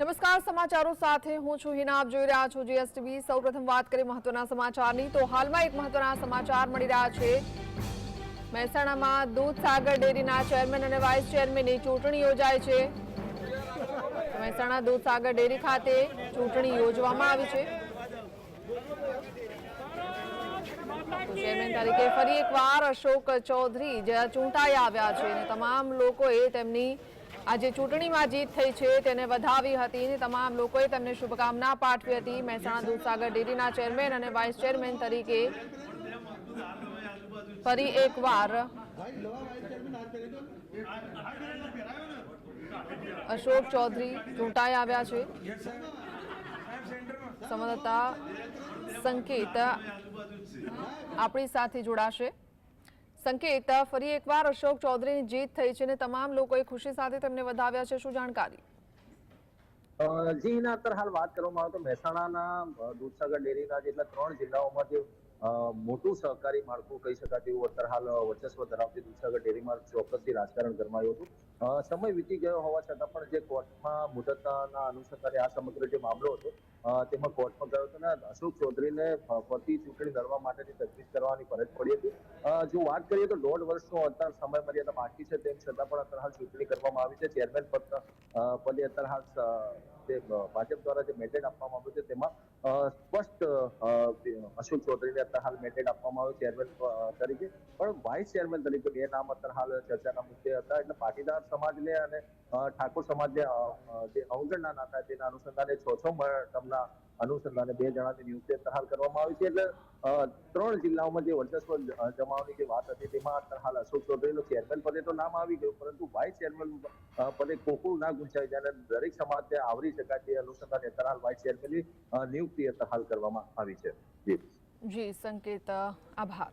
નમસ્કાર, સમાચારો સાથે હું છું હિના. આપ જોઈ રહ્યા છો જીએસટીવી સૌપ્રથમ વાત કરીએ મહત્વના સમાચારની. તો હાલમાં એક મહત્વના સમાચાર મળી રહ્યા છે. મહેસાણામાં દૂધસાગર ડેરીના ચેરમેન અને વાઇસ ચેરમેનની ચૂંટણી યોજાય છે. મહેસાણા દૂધસાગર ડેરી ખાતે ચૂંટણી યોજવામાં આવી છે. ચેરમેન તરીકે ફરી એકવાર અશોક ચૌધરી જે ચૂંટાઈ આવ્યા છે અને તમામ લોકોએ તેમની આ જે ચૂંટણીમાં જીત થઈ છે, તેને વધાવી હતી તમામ લોકોએ તેમને શુભકામના પાઠવી હતી. મહેસાણા દૂધસાગર ડેરીના ચેરમેન અને વાઇસ ચેરમેન તરીકે ફરી એકવાર અશોક ચૌધરી ચૂંટાઈ આવ્યા છે. સંવાદદાતા સંકેત આપણી સાથે જોડાશે. સંકેત. ફરી એકવાર અશોક ચૌધરીની જીત થઈ છે અને તમામ લોકોએ ખુશી સાથે તેમને વધાવ્યા છે. શું જાણકારી? જી અત્યારે હાલ વાત કરવામાં આવે તો મહેસાણાના દૂધસાગર ડેરીના જેટલા ત્રણ જિલ્લાઓમાં જે મોટું સહકારી માળખું કહી શકાય તેવું અત્યારે હાલ વર્ચસ્વ ધરાવતી દૂધસાગર ડેરીમાં ચોક્કસથી રાજકારણ ગરમાયું હતું. સમય વીતી ગયો હોવા છતાં પણ જે કોર્ટમાં મુદતના અનુસંધાને આ સમગ્ર જે મામલો હતો તેમાં કોર્ટમાં ગયો હતો ને અશોક ચૌધરીને ફરતી ચૂંટણી લડવા માટેની તજવીજ કરવાની ફરજ પડી હતી. જો વાત કરીએ તો દોઢ વર્ષનો અત્યાર સમય મર્યાદા બાકી છે, તેમ છતાં પણ અત્યારે હાલ ચૂંટણી કરવામાં આવી છે. ચેરમેન પદ પદે અત્યારે હાલ ભાજપ દ્વારા જે મેન્ડેટ આપવામાં આવ્યું છે, તેમાં સ્પષ્ટ અશોક ચૌધરીને અત્યારે હાલ મેન્ડેટ આપવામાં આવ્યો ચેરમેન તરીકે. પણ વાઇસ ચેરમેન તરીકે બે નામ અત્યારે હાલ ચર્ચાના મુદ્દે હતા. એટલે પાટીદાર સમાજને અને ઠાકોર સમાજને જે અવગણના નાતા તેના અનુસંધાને છ છ ટર્મના અનુસંધાને બે જણાની નિયુક્તિ અત્યારે કરવામાં આવી છે એટલે ત્રણ જિલ્લાઓમાં જે વર્ચસ્વ જમાવવાની જે વાત હતી તેમાં અત્યારે હાલ અશોક ચૌધરીનું ચેરમેન પદે તો નામ આવી ગયું, પરંતુ વાઇસ ચેરમેન પદે કોકુલ ના ગુંચાય જ્યારે દરેક સમાજને આવરી શકાય તે અનુસંધાને અત્યારે હાલ વાઇસ ચેરમેનની નિયુક્તિ અત્યારે કરવામાં આવી છે. જી. સંકેત આભાર.